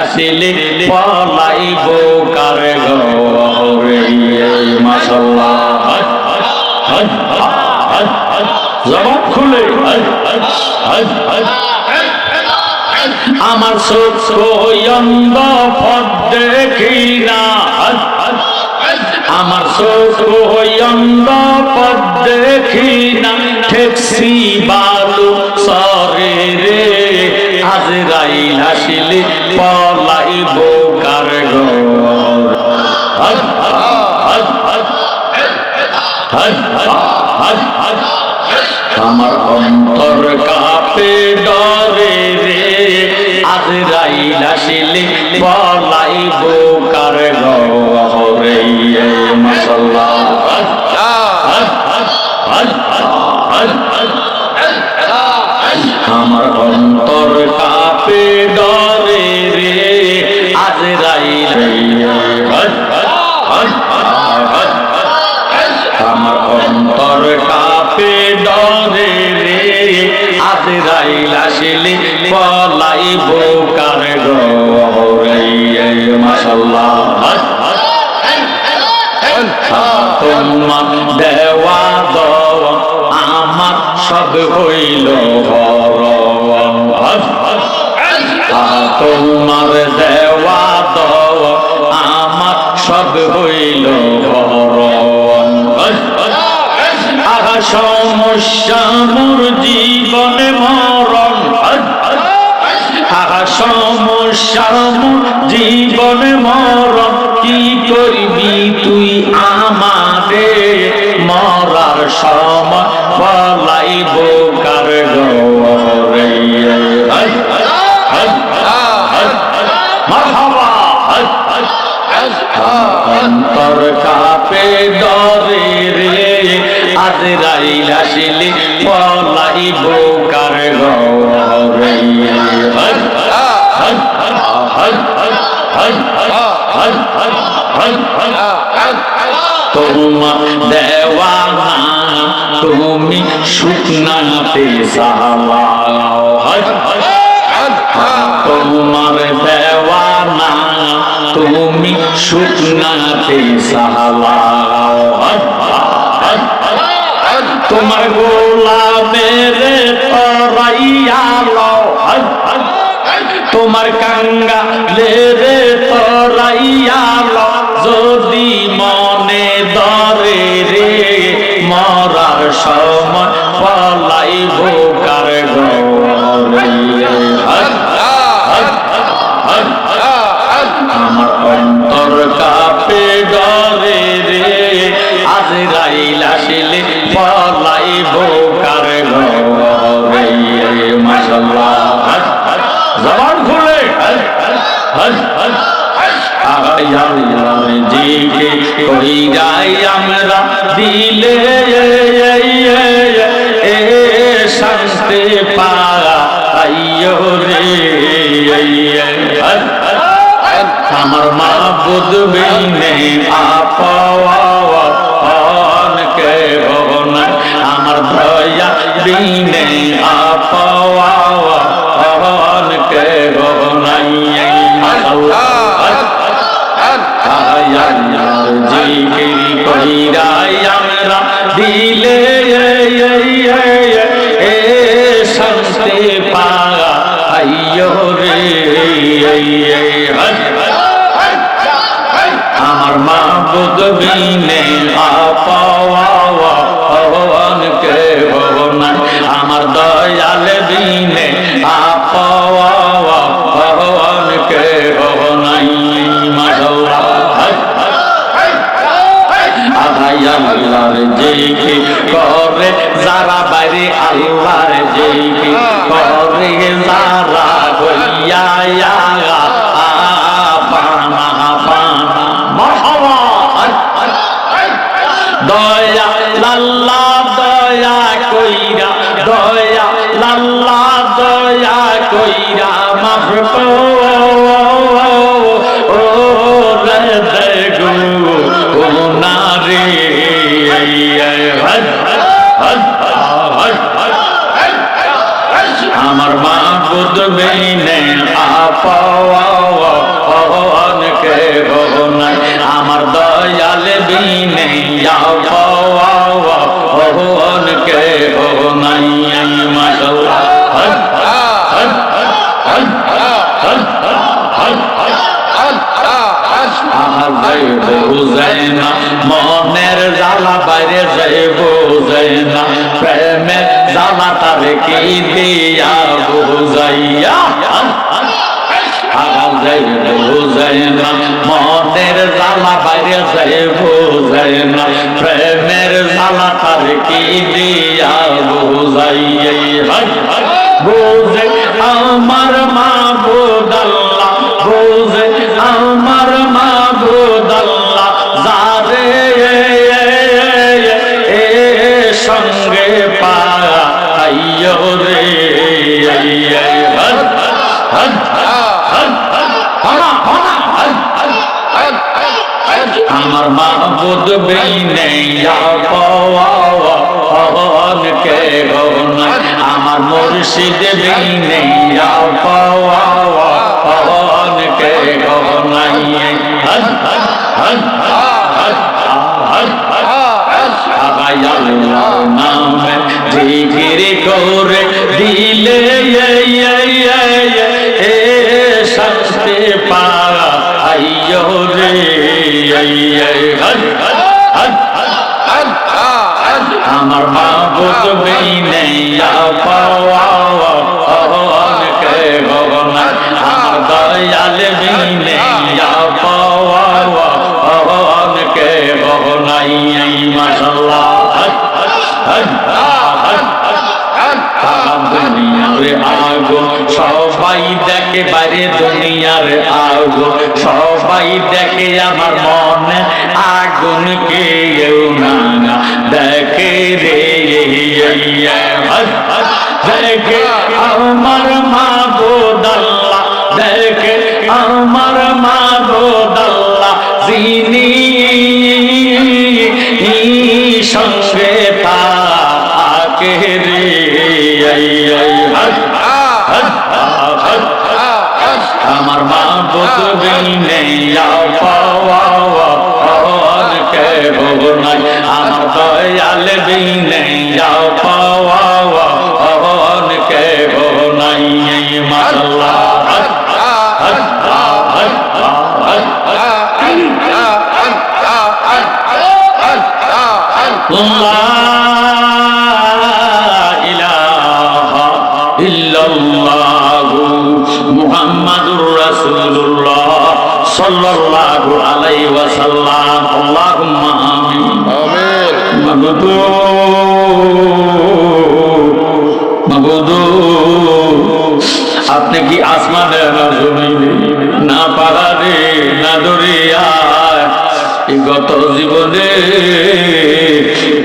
আসিলে আমার সুখয়ন্দ পদ আমার সুখয়ন্দ পদ দেখি ঠেকসি বালু সরে রে, আজরাইল আসিলে পলাইব আমার অন্তর কাপে ডরে রে। আজরাইল আসিলে পলাইব কার ঘরে মাসাল্লাহ আমার অন্তর কাপে আজরাইল আসিলে পলাইব কার গরে মাশাল্লাহ। তোমার দেওয়া দওয়া আমার সব হইল হরণ তোমার দেওয়া দওয়া আমার সব হইল আহা সমস্যা মোর জীবনে মরণ আহা সমস্যা মোর জীবনে মরণ কি করবি তুই আমারে মরার সময় পলাইব কার গরে অন্তর কাপে ডরে রে আজ রাইল আসিলে, পলাইব কার ঘরে। তোমার দেওয়ানা, তুমি শুকনাতে সালা তোমার দেওয়ানা, তুমি শুকনাতে সালা তোমার গোলামের তরাইয়াল তোমার কাঙ্গা লেরে তরাইয়াল যদি মনে দরে রে, মরার সময় পলাইব কার আমার অন্তর কাপে ডরে রে। আজ রাইল আসিলে পলাইব কার ঘরে মাশাল্লাহ জবান খুলে জিকে কই যাই আমরা দিলে এ শান্তি আইয়ো রে আমার মা বুধবি নেই আমার মা বুধবিনে আপন কে ভবন আমার দয়াল বিনে আপন কে ভবন আল্লাহর জিকি করে যারা বাইরে, আল্লাহর জিকি করে যারা হইয়া বেইনে আপন কে নাই। আমার দয়াল বিনে আপন কে নাই। মাশাআল্লাহ আমার ভাই হুজাইনা বাইরে যায় বোঝে না প্রেমের জ্বালা তার কি দিয়া বুঝাইয়া? যাই মনের জ্বালা বাইরে যাই বুঝাই না, প্রেমের জ্বালা তার কি দিয়া বুঝাই বুঝে আমার মা বুদাল্লা বুঝে আমার মুর্শিদ বেইনেয়া পওয়ান কে গনা হন হন হন হন আগাই আল্লাহ নামে জিকির করে দিলে এ শাস্তি পারা আইয়ো রে হন হন আমার মা বুঝবে নেই পাওয়া সবাই দেখে বাইরে দুনিয়ার আগুন সবাই দেখে আমার মন আগুন কেউ না দেখে রে দেখে বিনে পাওয়া কে নাই মাল্লা। মুহাম্মাদুর রাসূলুল্লাহ সাল্লাল্লাহু আলাইহি ওয়াসাল্লাম। আল্লাহুম্মা আমিন। আমিন। মাবুদু মাবুদু আপনি কি আসমানে না জমিনে না পাহাড়ে, না দরিয়ায়। এই গত জীবনে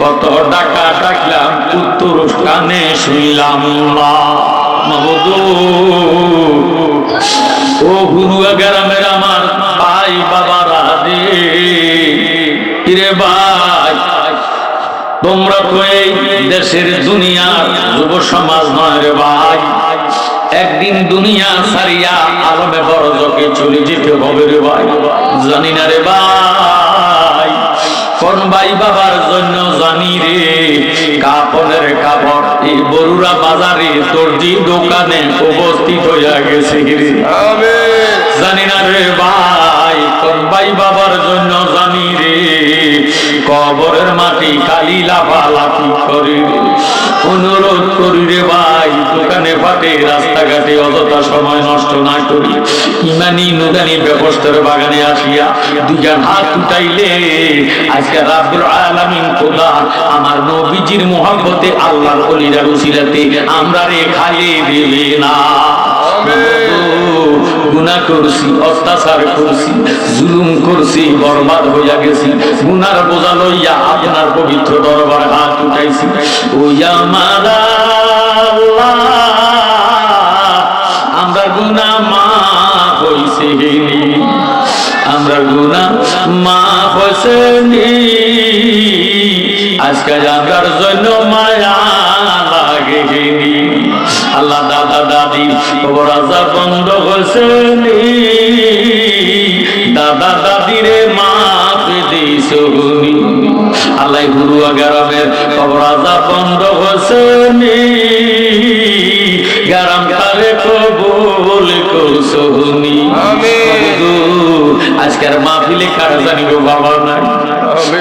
কত ডাকা ডাকলাম উত্তর কানে শুনলাম না। মাবুদু দেশের দুনিয়ার যুব সমাজ নয় রে ভাই। একদিন দুনিয়া সারিয়া আলমে বড় জকে চলে যেতে হবে রে ভাই। জানি না রে ভাই কোন ভাই বাবার জন্য জানি রে। কাপড়ের কাপড় এই বরুরা বাজারে দর্জি দোকানে উপস্থিত হইয়া গেছে জানি না রে ভাই তোর ভাই বাবার জন্য কবরের মাটি কালি লাফালাফি করে। অনুরোধ করি রে ভাই, দোকানে ফাটে রাস্তাঘাটে অযথা সময় নষ্ট না করি। ইমানি নুগানি ব্যবস্থার বাগানে আসিয়া দুজন হাত উঠাইলে, আজকে রাব্বুল আলামিন খোদা, আমার নবীজির মোহাব্বতে আল্লাহর অলিরা উসিলাতে আমরা রে খাইয়ে দেবে না। গুনা করছি, অত্যাচার করছি, জুলুম করছি, বরবাদ হইয়া গেছি। গুনার বোঝা লইয়া আপনার পবিত্র দরবার হাত উঠাইছি। ওই আমার আমরা গুনা মা হইছে। আমরা গুনা মা হইছে। আজকে জানার জন্য মায়া লাগে আল্লাহ দাদা দাদি রাজা বন্ধ হয়েছে দাদা দাদিরে মাফ দিস আল্লাহ গুরু গ্রামের রাজা বন্ধ হয়েছে গ্রাম তারে কবুল করছনি। আজকের কার জানি গো বাবা নাই?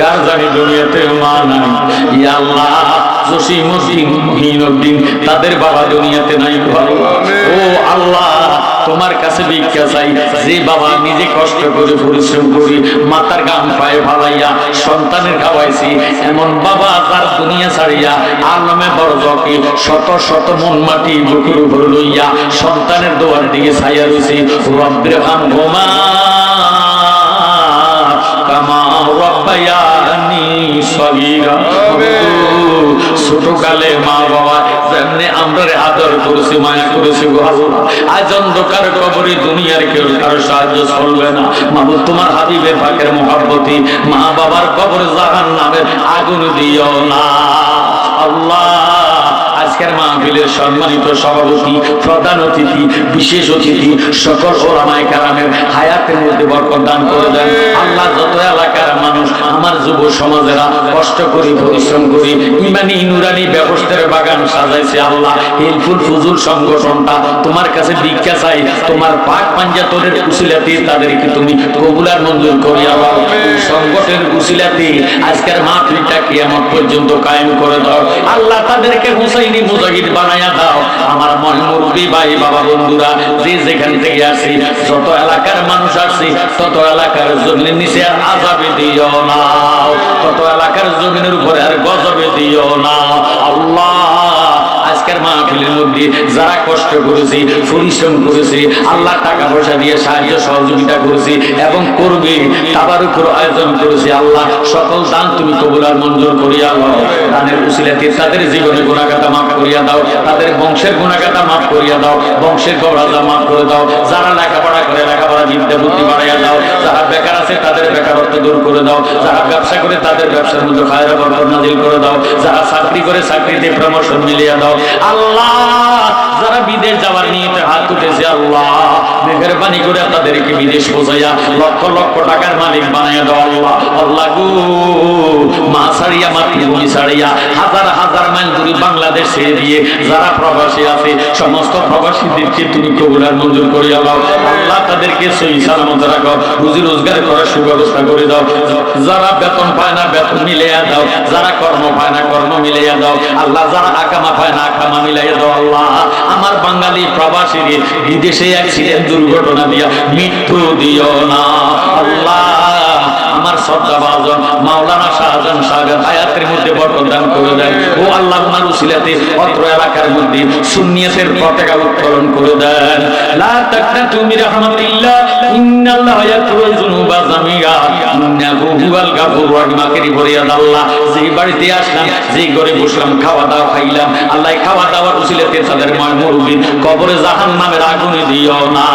কার জানি দুনিয়াতে মা নাই? আল্লাহ। তাদের বাবা দুনিয়াতে নাই ও আল্লাহ তোমার কাছে ভিক্ষা চাই। যে বাবা নিজে কষ্ট করে পরিশ্রম করি মাতার গান পায়ে ভালাইয়া সন্তানের খাওয়াইছি এমন বাবা তার দুনিয়া ছাড়িয়া আলমে বড় জকে শত শত মন মাটি বুকুর উপর লইয়া সন্তানের দোয়ার দিকে ছাইয়া রয়েছে ঘুমা কামা রব্বায়ানি সগীরা ছোট মা বাবা যেমনি আমরা আদর করেছি মায়া করেছি গো আল্লাহ। আজ অন্ধকার কবরে দুনিয়ার কেউ কারও সাহায্য চলবে না। মাহবুব তোমার হাবিবে পাকের মহাব্বতী মা বাবার কবর জাহান নামের আগুন দিও না। আল্লাহ। আজকের মাহফিলের সম্মানিত সভাপতি, প্রধান অতিথি, বিশেষ অতিথি, সকল ওলামায় কারামের হায়াতের মধ্যে বরকত দান করে দেন। আল্লাহ যত এলাকার মানুষ, আমার যুব সমাজেরা কষ্ট করি, পরিশ্রম করি, ইমানি নুরানি ব্যবস্থার বাগান সাজাইছে আল্লাহ। হেলফুল ফুজুল সংগঠনটা তোমার কাছে ভিক্ষা চাই। তোমার পাক পাঞ্জাতনের উসিলাতে তাদেরকে তুমি কবুলার মঞ্জুর করি এই সংগঠনের উসিলাতে আজকের মাহফিলটা কিয়ামত পর্যন্ত কায়েম করে দাও। আল্লাহ তাদেরকে হুসাইনি মুজাহিদ বানায়া দাও। আমার মন মুরব্বী ভাই, বাবা বন্ধুরা, যে যেখান থেকে আসি, যত এলাকার মানুষ আসি, তত এলাকার জমিনের নিচে আর আজাবে দিও না। তত এলাকার জমিনের উপরে আর গজবে দিও না। আল্লাহ আজকের মাহফিলের মধ্যে যারা কষ্ট করেছি, পরিশ্রম করেছি, আল্লাহ টাকা পয়সা দিয়ে সাহায্য সহযোগিতা করেছি এবং করবে উপর আয়োজন করেছি, আল্লাহ সকল দান তুমি কবুলার মঞ্জুর করিয়া দাও। দানের উসিলাতে তাদের জীবনে গুণাগাতা মাফ করিয়া দাও। তাদের বংশের গুণাগাতা মাফ করিয়া দাও। বংশের গৌরাজা মাফ করে দাও। যারা লেখাপড়া করে, লেখাপড়া বিদ্যা, বুদ্ধি বাড়াইয়া দাও। যারা বেকার আছে, তাদের বেকারত্ব দূর করে দাও। যারা ব্যবসা করে, তাদের ব্যবসার মধ্যে খায়রা বরকত নাজিল করে দাও। যারা চাকরি করে, চাকরিতে প্রমোশন মিলিয়ে দাও। আল্লাহ যারা বিদেশ মেহরবানি করে তাদেরকে বিদেশ পৌঁছাইয়া লক্ষ লক্ষ টাকার মালিক বানাইয়া দাও আল্লাহ আল্লাহ গো মা ছাড়িয়া মাতৃভূমি ছাড়িয়া, হাজার হাজার মাইল দূরে বাংলাদেশ ছেড়ে দিয়ে যারা প্রবাসী আছে, সমস্ত প্রবাসীদেরকে তুমি কবুলার মঞ্জুর করিয়া দাও। আল্লাহ তাদেরকে সহি সালামত রাখো, রুজি রোজগার করার সুব্যবস্থা করে দাও। যারা বেতন পায় না, বেতন মিলিয়া দাও। যারা কর্ম পায় না, কর্ম মিলিয়া দাও। আল্লাহ, যারা আকামা পায় না, আকামা মিলাইয়া দাও আল্লাহ। আমার বাঙালি প্রবাসী বিদেশে অ্যাক্সিডেন্ট দুর্ঘটনা দিয়া মৃত্যু দিও না। আল্লাহ আমার শ্রদ্ধা ভাজন, মাওলানা শাহজাহান সাগর আয়াতের মধ্যে বরকত দান করে দেন। ও আল্লাহ উসিলাতে অত্র এলাকার মধ্যে সুন্নিয়তের পতাকা উত্তোলন করে দেন। লা তাকনাতু মির রাহমাতিল্লাহ ইন্নাল্লাহ ইয়াগফিরুল যুনুবা জামিআ ইন্নাহু হুয়াল গাফুর রহিম। আখেরি ফরিয়াদ আল্লাহ যেই বাড়িতে আসলাম, যেই ঘরে বসলাম, খাওয়া দাওয়া খাইলাম, আল্লাহ খাওয়া দাওয়ার উসিলাতে তাদের ময় মুরব্বী, কবরে জাহান্নামের আগুনে দিও না।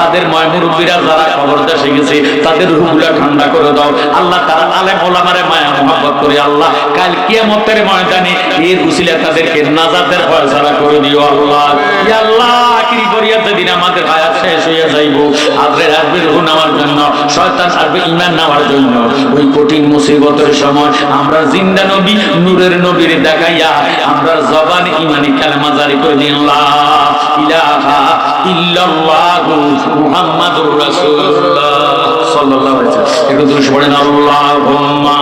তাদের ময় মুরব্বীরা যারা কবর দেশে গেছে, তাদের রুহগুলা ঠান্ডা করে দাও। আল্লাহ তারা আলেম ওলামারে মায়া মহব্বত করে আল্লাহ কাল কিয়ামতের ময়দানে এর উসিলা তাদেরকে নাজাতের ফয়সালা করে দিও আল্লাহ। আল্লাহ আখিরি করিয়াতে দিন আমাদের হায়াত শেষ হইয়া যাইব আজরের আসবে রুহ নেওয়ার জন্য শয়তান আসবে ইমান নেওয়ার জন্য ওই কঠিন মুসিবতের সময় আমরা জিন্দা নবী নূরের নবীর দেখাইয়া আমরা জবান ইমানি কালেমা জারি করে দিন ইলাহা ইল্লাল্লাহু মুহাম্মাদুর রাসূলুল্লাহ। সাল্লাল্লাহু আলাইহি ওয়াসাল্লাম। একটু দুরূদ পড়েন আল্লাহুম্মা